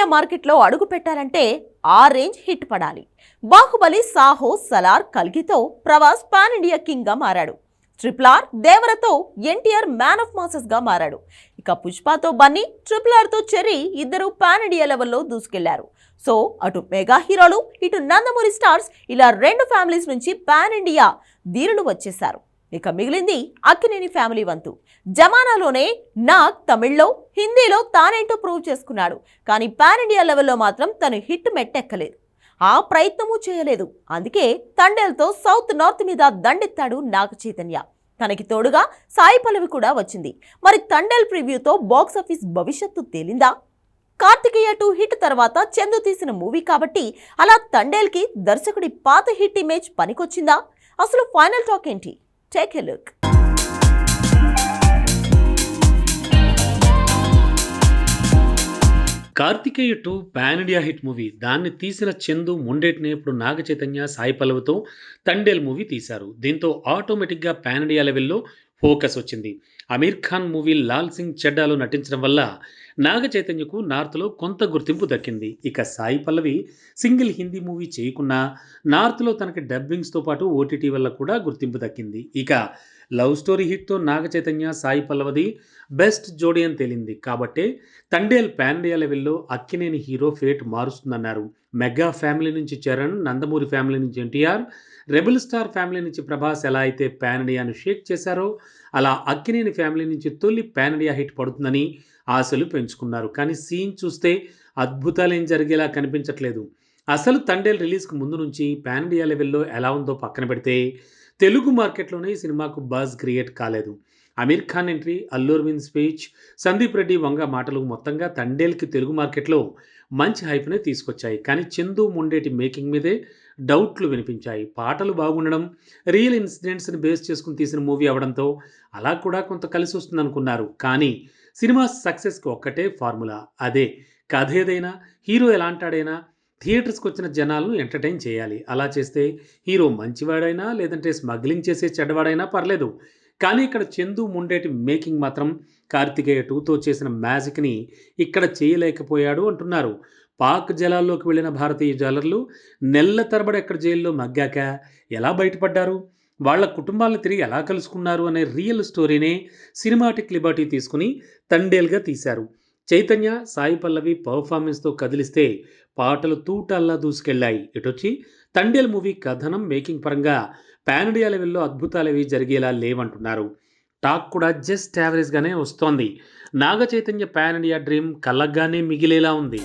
India మార్కెట్లో అడుగు పెట్టాలంటే ఆ రేంజ్ హిట్ పడాలి. బాహుబలి సాహో సలార్ కల్గితో ప్రభాస్ పాన్ ఇండియా కింగ్గా మారాడు. ట్రిపుల్ ఆర్ దేవరతో ఎన్టీఆర్ మ్యాన్ ఆఫ్ మాసెస్గా మారాడు. ఇక పుష్పతో బన్నీ ట్రిపుల్ ఆర్తో చెర్రీ ఇద్దరు పాన్ ఇండియా లెవెల్లో దూసుకెళ్ళారు. సో అటు మెగా హీరోలు ఇటు నందమూరి స్టార్స్ ఇలా రెండు ఫ్యామిలీస్ నుంచి పాన్ ఇండియా ధీరులు వచ్చేశారు. ఇక మిగిలింది అక్కినేని ఫ్యామిలీ వంతు. జమానాలోనే నాగ్ తమిళ్ళో హిందీలో తానేంటో ప్రూవ్ చేసుకున్నాడు. కానీ పాన్ ఇండియా లెవెల్లో మాత్రం తను హిట్ మెట్టెక్కలేదు. ఆ ప్రయత్నమూ చేయలేదు. అందుకే తండేల్తో సౌత్ నార్త్ మీద దండెత్తాడు నాగ చైతన్య. తనకి తోడుగా సాయి పల్లవి కూడా వచ్చింది. మరి తండేల్ ప్రివ్యూతో బాక్స్ ఆఫీస్ భవిష్యత్తు తేలిందా? కార్తికేయ టూ హిట్ తర్వాత చందు తీసిన మూవీ కాబట్టి అలా తండేల్కి దర్శకుడి పాత హిట్ ఇమేజ్ పనికొచ్చిందా? అసలు ఫైనల్ టాక్ ఏంటి? Take a look. Karthikeya two pan India hit movie దాన్ని తీసిన చందు ముండేటిని ఇప్పుడు నాగ చైతన్య సాయి పల్లవితో తండేల్ మూవీ తీశారు దీంతో ఆటోమేటిక్గా పాన్ ఇండియా లెవెల్లో ఫోకస్ వచ్చింది. అమీర్ ఖాన్ మూవీ లాల్ సింగ్ చెడ్డాలో నటించడం వల్ల నాగ చైతన్యకు నార్త్లో కొంత గుర్తింపు దక్కింది. ఇక సాయి పల్లవి సింగిల్ హిందీ మూవీ చేయకున్నా నార్త్లో తనకి డబ్బింగ్స్తో పాటు ఓటీటీ వల్ల కూడా గుర్తింపు దక్కింది. ఇక లవ్ స్టోరీ హిట్తో నాగ చైతన్య సాయి పల్లవది బెస్ట్ జోడీ అని తేలింది. కాబట్టే తండేల్ పాన్ ఇండియా లెవెల్లో అక్కినేని హీరో ఫేట్ మారుస్తుందన్నారు. మెగా ఫ్యామిలీ నుంచి చరణ్ నందమూరి ఫ్యామిలీ నుంచి ఎన్టీఆర్ రెబుల్ స్టార్ ఫ్యామిలీ నుంచి ప్రభాస్ ఎలా అయితే ప్యానడియాను ఇండియాను షేక్ చేశారో అలా అక్కినేని ఫ్యామిలీ నుంచి తొలి ప్యానడియా ఇండియా హిట్ పడుతుందని ఆశలు పెంచుకున్నారు. కానీ సీన్ చూస్తే అద్భుతాలు ఏం జరిగేలా కనిపించట్లేదు. అసలు తండేల్ రిలీజ్కి ముందు నుంచి ప్యానడియా ఇండియా లెవెల్లో ఎలా ఉందో పక్కన పెడితే తెలుగు మార్కెట్లోనే ఈ సినిమాకు బజ్ క్రియేట్ కాలేదు. అమీర్ ఖాన్ ఎంట్రీ అల్లు అరవింద్ స్పీచ్ సందీప్ రెడ్డి వంగ మాటలు మొత్తంగా తండేల్కి తెలుగు మార్కెట్లో మంచి హైప్నే తీసుకొచ్చాయి. కానీ చందు ముండేటి మేకింగ్ మీదే డౌట్లు వినిపించాయి. పాటలు బాగుండడం రియల్ ఇన్సిడెంట్స్ని బేస్ చేసుకుని తీసిన మూవీ అవడంతో అలా కూడా కొంత కలిసి వస్తుంది అనుకున్నారు కానీ సినిమా సక్సెస్కి ఒక్కటే ఫార్ములా అదే కథ ఏదైనా హీరో ఎలాంటాడైనా థియేటర్స్కి వచ్చిన జనాలను ఎంటర్టైన్ చేయాలి. అలా చేస్తే హీరో మంచివాడైనా లేదంటే స్మగ్లింగ్ చేసే చెడ్డవాడైనా పర్లేదు. కానీ ఇక్కడ చందు ముండేటి మేకింగ్ మాత్రం కార్తికేయ టూతో చేసిన మ్యాజిక్ని ఇక్కడ చేయలేకపోయాడు అంటున్నారు. పాక్ జలాల్లోకి వెళ్ళిన భారతీయ జాలర్లు నెల్ల తరబడి ఎక్కడ జైల్లో మగ్గాక ఎలా బయటపడ్డారు? వాళ్ళ కుటుంబాలను తిరిగి ఎలా కలుసుకున్నారు అనే రియల్ స్టోరీనే సినిమాటిక్ లిబర్టీ తీసుకుని తండేల్గా తీశారు. చైతన్య సాయి పల్లవి పర్ఫార్మెన్స్తో కదిలిస్తే పాటలు తూటల్లా దూసుకెళ్ళాయి ఇటొచ్చి తండేల్ మూవీ కథనం మేకింగ్ పరంగా పాన్ ఇండియా లెవెల్లో అద్భుతాలవి జరిగేలా లేవంటున్నారు. టాక్ కూడా జస్ట్ యావరేజ్గానే వస్తోంది. Naga Chaitanya pan India dream కలగ్గానే మిగిలేలా ఉంది.